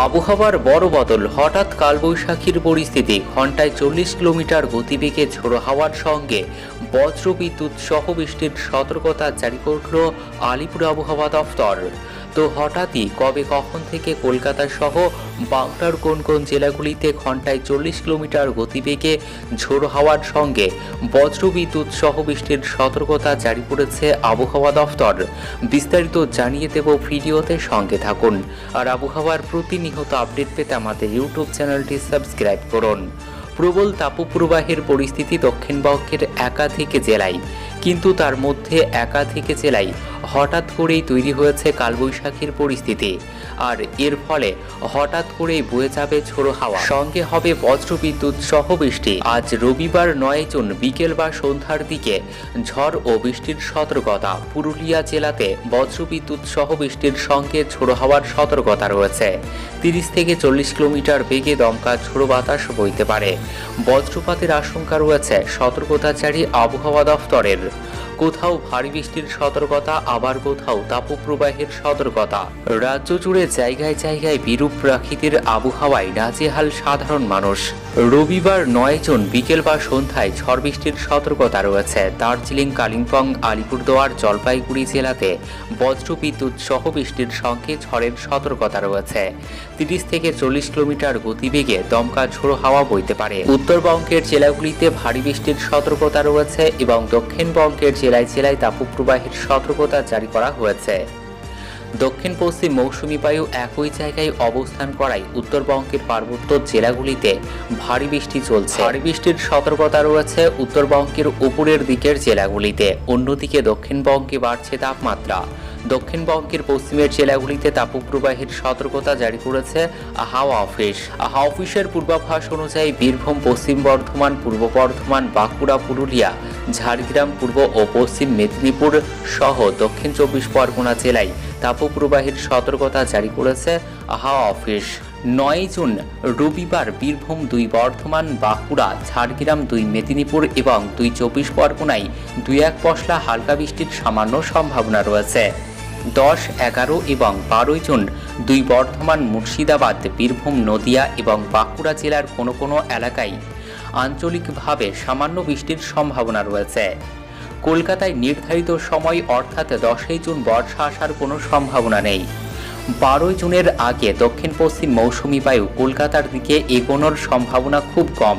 আবহাওয়ার বড় বদল। হঠাৎ কালবৈশাখীর পরিস্থিতি। ঘন্টায় চল্লিশ কিলোমিটার গতিবেগে ঝোড়ো হাওয়ার সঙ্গে বজ্রবিদ্যুৎ সহ বৃষ্টির সতর্কতা জারি করল আলিপুর আবহাওয়া দফতর তো হঠাৎই কবে কখন থেকে কলকাতা সহ বাংলার কোন কোন জেলাগুলিতে ঘন্টায় চল্লিশ কিলোমিটার গতিবেগে ঝোড়ো হাওয়ার সঙ্গে বজ্র বিদ্যুৎ সহ বৃষ্টির সতর্কতা জারি করেছে আবহাওয়া দফতর। বিস্তারিত জানিয়ে দেব ভিডিওতে সঙ্গে থাকুন। আর আবহাওয়ার প্রতিনিয়ত আপডেট পেতে আমাদের ইউটিউব চ্যানেলটি সাবস্ক্রাইব করুন। প্রবল তাপপ্রবাহের পরিস্থিতি দক্ষিণবঙ্গের একাধিক জেলায়, কিন্তু তার মধ্যে একাধিক জেলায় হঠাৎ করেই তৈরি হয়েছে কালবৈশাখীর পরিস্থিতি। আর এর ফলে হঠাৎ করেই বয়ে যাবে ঝোড়ো হাওয়া। সঙ্গে হবে বজ্রবিদ্যুৎ সহ বৃষ্টি। আজ রবিবার নয় জুন বিকেল বা সন্ধ্যার দিকে ঝড় ও বৃষ্টির সতর্কতা। পুরুলিয়া জেলাতে বজ্রবিদ্যুৎ সহ বৃষ্টির সঙ্গে ঝোড়ো হাওয়ার সতর্কতা রয়েছে। তিরিশ থেকে চল্লিশ কিলোমিটার বেগে দমকা ঝোড়ো বাতাস বইতে পারে। বজ্রপাতের আশঙ্কা রয়েছে সতর্কতা জারি আবহাওয়া দফতরের। কোথাও ভারী বৃষ্টির সতর্কতা, আবার কোথাও তাপপ্রবাহের সতর্কতা। রাজ্য জুড়ে জায়গায় জায়গায় বিরূপ প্রাকৃতির আবহাওয়ায় নাজেহাল সাধারণ মানুষ। রবিবার নয় জুন বিকেল বা সন্ধ্যায় ঝড় বৃষ্টির সতর্কতা রয়েছে। দার্জিলিং, কালিম্পং, আলিপুরদুয়ার, জলপাইগুড়ি জেলাতে বজ্রবিদ্যুৎ সহ বৃষ্টির সঙ্গে ঝড়ের সতর্কতা রয়েছে। তিরিশ থেকে চল্লিশ কিলোমিটার গতিবেগে দমকা ঝোড়ো হাওয়া বইতে পারে। উত্তরবঙ্গের জেলাগুলিতে ভারী বৃষ্টির সতর্কতা রয়েছে এবং দক্ষিণবঙ্গের জেলায় জেলায় তাপপ্রবাহের সতর্কতা জারি করা হয়েছে। দক্ষিণ পশ্চিম মৌসুমী বায়ু একই জায়গায় অবস্থান করায় উত্তরবঙ্গের পার্বত্য জেলাগুলিতে ভারী বৃষ্টি চলছে। ভারী বৃষ্টির সতর্কতা রয়েছে উত্তরবঙ্গের উপরের দিকের জেলাগুলিতে। অন্যদিকে দক্ষিণবঙ্গে বাড়ছে তাপমাত্রা। দক্ষিণবঙ্গের পশ্চিমের জেলাগুলিতে তাপপ্রবাহের সতর্কতা জারি করেছে হাওয়া অফিস। হাওয়া অফিসের পূর্বাভাস অনুযায়ী বীরভূম, পশ্চিম বর্ধমান, পূর্ব বর্ধমান, বাঁকুড়া, পুরুলিয়া, ঝাড়গ্রাম, পূর্ব ও পশ্চিম মেদিনীপুর সহ দক্ষিণ চব্বিশ পরগনা জেলায় তাপপ্রবাহের সতর্কতা জারি করেছে হাওয়া অফিস। নয় জুন, রবিবার বীরভূম, দুই বর্ধমান, বাঁকুড়া, ঝাড়গ্রাম, দুই মেদিনীপুর এবং দুই চব্বিশ পরগনায় দুই এক পশলা হালকা বৃষ্টির সামান্য সম্ভাবনা রয়েছে। দশ, এগারো এবং বারোই জুন দুই বর্ধমান, মুর্শিদাবাদ, বীরভূম, নদিয়া এবং বাঁকুড়া জেলার কোনো কোনো এলাকায় আঞ্চলিকভাবে সামান্য বৃষ্টির সম্ভাবনা রয়েছে। কলকাতায় নির্ধারিত সময় অর্থাৎ দশই জুন বর্ষা আসার কোনো সম্ভাবনা নেই। বারোই জুনের আগে দক্ষিণ পশ্চিম মৌসুমি বায়ু কলকাতার দিকে এগোনোর সম্ভাবনা খুব কম।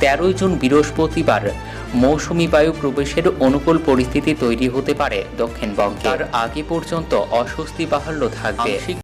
তেরোই জুন বৃহস্পতিবার মৌসুমি বায়ু প্রবেশের অনুকূল পরিস্থিতি তৈরি হতে পারে দক্ষিণবঙ্গে তার আগে পর্যন্ত অস্বস্তি বাহাল্য থাকবে।